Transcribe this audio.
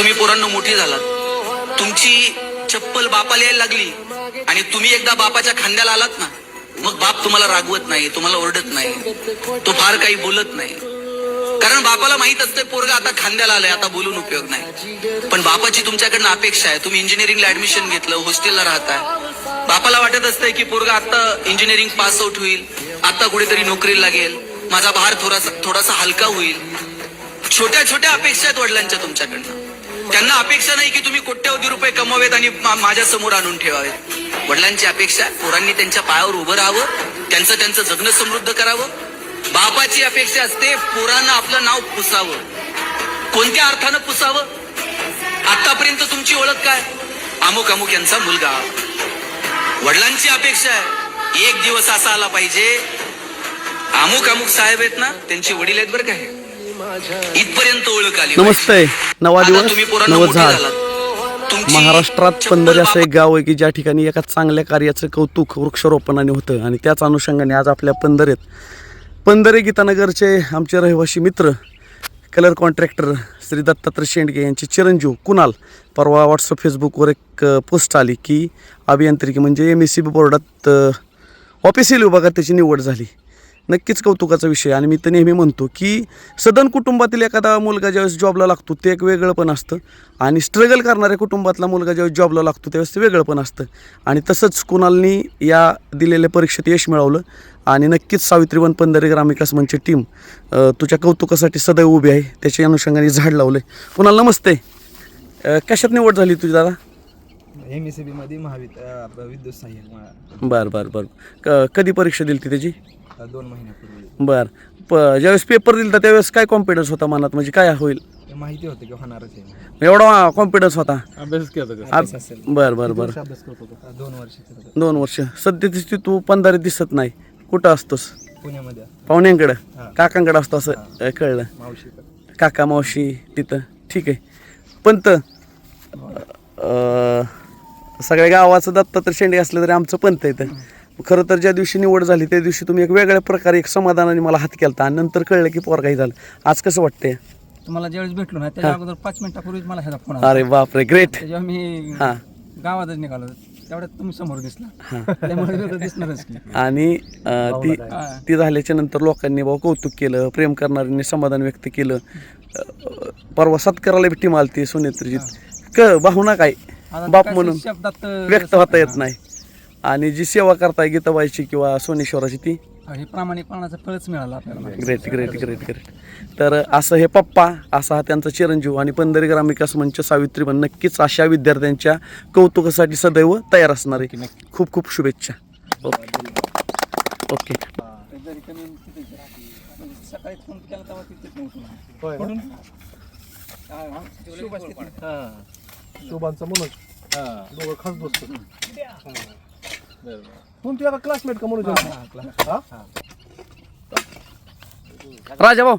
तुम्ही पोरांना मोठी झालात. तुमची चप्पल बापाला यायला लागली आणि तुम्ही एकदा बापाच्या खांद्याला आलात ना मग बाप तुम्हाला रागवत नाही तुम्हाला ओरडत नाही तो फार काही बोलत नाही. कारण बापाला माहीत असतं पोरगा आता खांद्याला आलाय आता बोलून उपयोग नाही. पण बापाची तुमच्याकडनं अपेक्षा आहे तुम्ही इंजिनिअरिंगला ऍडमिशन घेतलं हॉस्टेलला राहताय. बापाला वाटत असतंय की पोरगा आता इंजिनिअरिंग पास आउट होईल आता कुठेतरी नोकरीला लागेल माझा भार थोडासा थोडासा हलका होईल. छोट्या छोट्या अपेक्षा आहेत वडिलांच्या तुमच्याकडनं. त्यांना अपेक्षा नाही की तुम्ही कोट्यवधी रुपये कमवावेत आणि माझ्यासमोर आणून ठेवावेत. वडिलांची अपेक्षा पोरांनी त्यांच्या पायावर उभं राहावं त्यांचं त्यांचं जगणं समृद्ध करावं. बापाची अपेक्षा असते पोरांना आपलं नाव पुसावं. कोणत्या अर्थानं पुसावं? आतापर्यंत तुमची ओळख काय? अमुक अमुक यांचा मुलगा. वडिलांची अपेक्षा आहे एक दिवस असा आला पाहिजे. अमुक अमुक साहेब आहेत ना त्यांचे वडील आहेत बरं काय इथपर्यंत ओळख आली नमस्ते. नवा दिवस नवं झाड. महाराष्ट्रात पंधरे असं एक गाव आहे की ज्या ठिकाणी एका चांगल्या कार्याचं कौतुक वृक्षारोपणाने होतं आणि त्याच अनुषंगाने आज आपल्या पंधरेत पंधरे गीतानगरचे आमचे रहिवासी मित्र कलर कॉन्ट्रॅक्टर श्री दत्तात्रय शेंडगे यांचे चिरंजीव कुणाल परवा व्हॉट्सअप फेसबुकवर एक पोस्ट आली की अभियांत्रिकी म्हणजे एम एस सी बी बोर्डात अ, ऑफिशियल विभागात त्याची निवड झाली. नक्कीच कौतुकाचा विषय आणि मी तर नेहमी म्हणतो की सदन कुटुंबातील एखादा मुलगा ज्यावेळेस जॉबला लागतो ते एक वेगळं पण असतं. आणि स्ट्रगल करणाऱ्या कुटुंबातला मुलगा ज्यावेळेस जॉबला लागतो त्यावेळेस ते वेगळं पण असतं. आणि तसंच कुणालनी या दिलेल्या परीक्षेत यश मिळवलं. आणि नक्कीच सावित्रीवन पंधरे ग्रामविकास मंच टीम तुझ्या कौतुकासाठी सदैव उभी आहे. त्याच्या अनुषंगाने झाड लावलं आहे कुणाला नमस्ते कशात निवड झाली तुझी दादा? एम एस बी मध्ये महाविद अ, विद्युत सहाय्यक बरं बरं बरं. क कधी परीक्षा दिली ती त्याची? दोन महिन्यापूर्वी. बर. प ज्यावेळेस पेपर दिला त्यावेळेस काय कॉन्फिडन्स होता मनात? म्हणजे काय होईल? ते माहिती होतं की होणारच आहे. एवढा कॉन्फिडन्स होता? अभ्यास केला आज बर बर बर. अभ्यास करत होतो. दोन वर्षाचं होतं. दोन वर्ष. सध्या तू पंधरा दिसत नाही. कुठं असतोस? पुण्यामध्ये. पाहुण्यांकडं. काकांकडं असतो असं अ, कळलं. मावशी काका मावशी तिथं. ठीक आहे. पंत अ, सगळ्या गावाचं दत्तात्रय शेंडे असलं तरी आमचं पंत येतं खरं तर ज्या दिवशी निवड झाली त्या दिवशी तुम्ही एक वेगळ्या प्रकारे एक समाधानाने मला हात केलता आणि नंतर कळलं की पोर काही झालं. आज कसं वाटतंय? तुम्हाला ज्यावेळेस भेटलो ना त्याच्या अगोदर पाच मिनिटापूर्वीच मला ह्याचा फोन आला. अरे बापरे ग्रेट त्याच्यावर मी हां. गावातच निघालो. तेवढ्यात तुम्ही समोर दिसला. त्यामुळे वेगळं दिसणारच की आणि अ, ती ती झाल्याच्यानंतर लोकांनी भाऊ कौतुक केलं प्रेम करणाऱ्यांनी समाधान व्यक्त केलं. अ, परवा सत्काराला बी टीम आलती सोनेत्रीजीत क भावना काय? आता बाप काय म्हणून शब्दात व्यक्त होता येत नाही. आणि जी सेवा करताय गीताबाईची किंवा सोनेश्वराची ती? हा, प्रामाणिकपणाचं फळच मिळालं आपल्याला ग्रेट ग्रेट ग्रेट ग्रेट तर असं हे पप्पा असा हा त्यांचा चिरंजीव आणि पंधरी ग्रामविकास मंच सावित्री पण नक्कीच अशा विद्यार्थ्यांच्या कौतुकासाठी सदैव तयार असणार आहे. खूप खूप शुभेच्छा. ओके. ओके सकाळी फोन केला तेव्हा तिथे. शोभांचा मनोज खास दोस्त तुमची आता क्लासमेट का हा. राजा भाऊ.